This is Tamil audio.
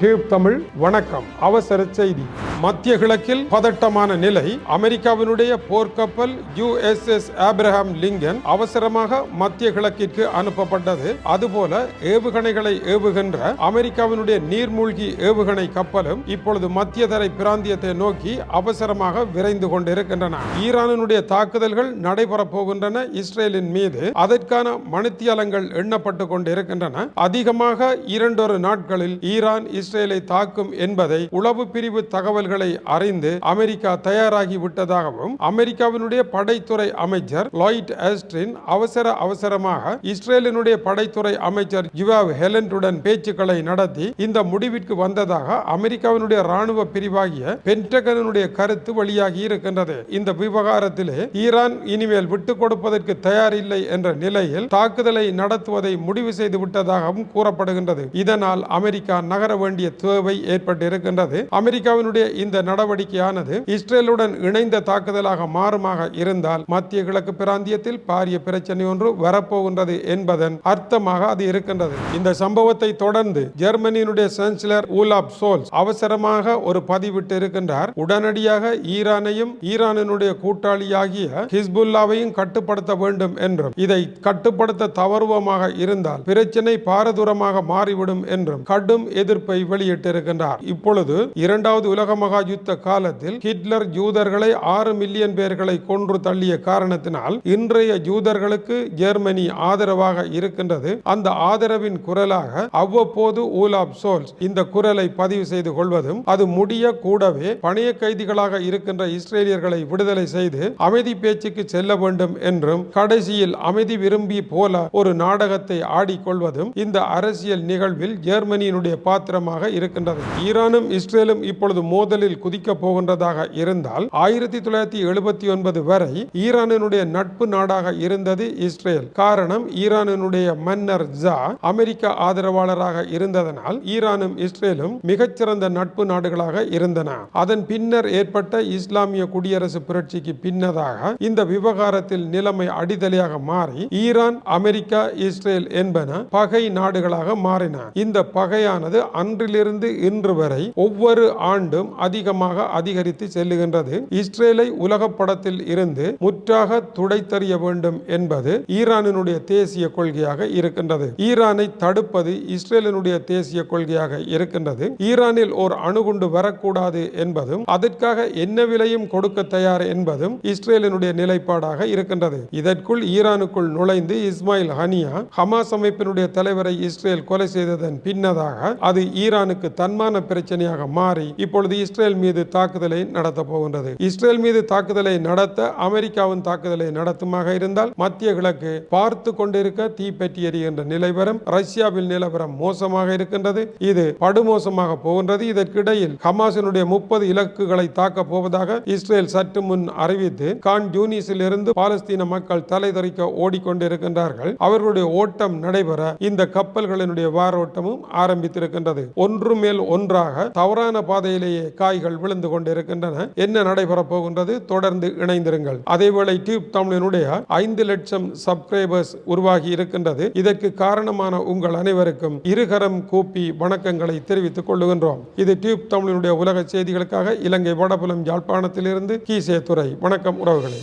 டியூப் தமிழ் வணக்கம். அவசர செய்தி. மத்திய கிழக்கில் பதட்டமான நிலை. அமெரிக்காவினுடைய போர்க்கப்பல் யுஎஸ்எஸ் ஆப்ரஹாம் லிங்கன் அவசரமாக மத்திய கிழக்கிற்கு அனுப்பப்பட்டது. அதுபோல ஏவுகணைகளை ஏவுகின்ற அமெரிக்காவினுடைய நீர்மூழ்கி ஏவுகணை கப்பலும் இப்பொழுது மத்திய தரை பிராந்தியத்தை நோக்கி அவசரமாக விரைந்து கொண்டிருக்கின்றன. ஈரானினுடைய தாக்குதல்கள் நடைபெறப் போகின்றன. இஸ்ரேலின் மீது அதற்கான மணித்தியாலங்கள் எண்ணப்பட்டு கொண்டிருக்கின்றன. அதிகமாக இரண்டொரு நாட்களில் ஈரான் இஸ்ரேலை தாக்கும் என்பதை உளவு பிரிவு தகவல்கள் அறிந்து அமெரிக்கா தயாராகி விட்டதாகவும் அமெரிக்காவினுடைய படைத்துறை அமைச்சர் லாய்ட் ஆஸ்டின் அவசர அவசரமாக இஸ்ரேலினுடைய படைத்துறை அமைச்சர் யுவாவ் ஹெலண்டுடன் பேச்சுக்களை நடத்தி இந்த முடிவிற்கு வந்ததாக அமெரிக்காவினுடைய ராணுவ பிரிவாகிய பென்டகனுடைய கருத்து வெளியாகி இருக்கின்றது. இந்த விவகாரத்திலே ஈரான் இனிமேல் விட்டுக் கொடுப்பதற்கு தயாரில்லை என்ற நிலையில் தாக்குதலை நடத்துவதை முடிவு செய்து விட்டதாகவும் கூறப்படுகின்றது. இதனால் அமெரிக்கா நகர வேண்டிய தேவை ஏற்பட்டிருக்கின்றது. அமெரிக்காவினுடைய இந்த நடவடிக்கையானது இஸ்ரேலுடன் இணைந்த தாக்குதலாக மாறுமாக இருந்தால் மத்திய கிழக்கு பிராந்தியத்தில் பாரிய பிரச்சனை ஒன்று வரப்போகின்றது என்பதன் அர்த்தமாக அது இருக்கின்றது. இந்த சம்பவத்தை தொடர்ந்து ஜெர்மனியினுடைய சான்சலர் ஊலாப் சோல்ஸ் அவசரமாக ஒரு பதிவிட்டு இருக்கின்றார். உடனடியாக ஈரானையும் ஈரானினுடைய கூட்டாளியாகிய ஹிஸ்புல்லாவையும் கட்டுப்படுத்த வேண்டும் என்றும் இதை கட்டுப்படுத்த தவறுவமாக இருந்தால் பிரச்சனை பாரதூரமாக மாறிவிடும் என்றும் கடும் எதிர்ப்பை வெளியிட்டிருக்கின்றார். இப்பொழுது இரண்டாவது உலக மகா யுத்த காலத்தில் ஹிட்லர் ஜூதர்களை ஆறு மில்லியன் பேர்களை கொன்று தள்ளிய காரணத்தினால் இன்றைய ஜூதர்களுக்கு ஜெர்மனி ஆதரவாக இருக்கின்றது. அந்த ஆதரவின் குரலாக அவ்வப்போது ஊலாப் சோல்ஸ் இந்த குரலை பதிவு செய்து கொள்வதும் அது முடிய கூடவே பணைய கைதிகளாக இருக்கின்ற இஸ்ரேலியர்களை விடுதலை செய்து அமைதி பேச்சுக்கு செல்ல வேண்டும் என்றும் கடைசியில் அமைதி விரும்பி போல ஒரு நாடகத்தை ஆடிக்கொள்வதும் இந்த அரசியல் நிகழ்வில் ஜெர்மனியினுடைய பாத்திரமாக இருக்கின்றது. ஈரானும் இஸ்ரேலும் இப்பொழுது மோதலில் குதிக்கப் போகின்றதாக இருந்தால் ஆயிரத்தி தொள்ளாயிரத்தி எழுபத்தி ஒன்பது வரை ஈரானினுடைய நட்பு நாடாக இருந்தது இஸ்ரேல். காரணம் ஈரானினுடைய மன்னர் ஜா அமெரிக்க ஆதரவாளராக இருந்ததனால் ஈரானும் இஸ்ரேலும் மிகச்சிறந்த நட்பு நாடுகளாக இருந்தன. அதன் பின்னர் ஏற்பட்ட இஸ்லாமிய குடியரசு புரட்சிக்கு பின்னதாக இந்த விவகாரத்தில் நிலைமை அடிதலையாக மாறி ஈரான் அமெரிக்கா இஸ்ரேல் என்பன பகை நாடுகளாக மாறின. இந்த பகையானது அன்றிலிருந்து இன்று வரை ஒவ்வொரு ஆண்டும் அதிகமாக அதிகரித்து செல்லுகின்றது. இஸ்ரேலை உலக படத்தில் இருந்து முற்றாக துடைத்தறிய வேண்டும் என்பது ஈரானினுடைய தேசிய கொள்கையாக இருக்கின்றது. ஈரானை தடுப்பது இஸ்ரேலினுடைய தேசிய கொள்கையாக இருக்கின்றது. ஈரானில் ஓர் அணுகுண்டு வரக்கூடாது என்பதும் அதற்காக என்ன விலையும் கொடுக்க தயார் என்பதும் இஸ்ரேலினுடைய நிலைப்பாடாக இருக்கின்றது. இதற்குள் ஈரானுக்குள் நுழைந்து இஸ்மாயில் ஹனியா ஹமாஸ் அமைப்பினுடைய தலைவரை இஸ்ரேல் கொலை செய்ததன் பின்னதாக அது ஈரானுக்கு தன்மான பிரச்சனையாக மாறி இப்பொழுது இஸ்ரேல் மீது தாக்குதலை நடத்தப் போகின்றது. இஸ்ரேல் மீது தாக்குதலை நடத்த அமெரிக்காவின் தாக்குதலை நடத்துமாக இருந்தால் மத்திய கிழக்கு பார்த்து கொண்டிருக்க தீப்பற்றி எரிகின்ற நிலைவரம் ரஷ்யாவில் நிலவரம் மோசமாக இருக்கின்றது. இது படுமோசமாக போகின்றது. இதற்கிடையில் ஹமாஸினுடைய முப்பது இலக்குகளை தாக்க போவதாக இஸ்ரேல் சற்று முன் அறிவித்து கான் ஜூனிஸில் இருந்து பாலஸ்தீன மக்கள் தலைதறிக்க ஓடிக்கொண்டிருக்கின்றார்கள். அவர்களுடைய ஓட்டம் நடைபெற இந்த கப்பல்களினுடைய வாரோட்டமும் ஆரம்பித்திருக்கின்றது. ஒன்று மேல் ஒன்றாக தவறான பாதையிலேயே காய்கள் விழுந்து கொண்டிருக்கின்றன. என்ன நடைபெறப் போகின்றது? தொடர்ந்து இணைந்திருங்கள். அதேவேளை டியூப் தமிழினுடைய ஐந்து லட்சம் சப்ஸ்கிரைபர்ஸ் உருவாகி இருக்கின்றது. இதற்கு காரணமான உங்கள் அனைவருக்கும் இருகரம் கூப்பி வணக்கங்களை தெரிவித்துக் கொள்ளுகின்றோம். இது டியூப் தமிழினுடைய உலக செய்திகளுக்காக இலங்கை வடபுலம் யாழ்ப்பாணத்திலிருந்து கீசே துறை வணக்கம் உறவுகளே.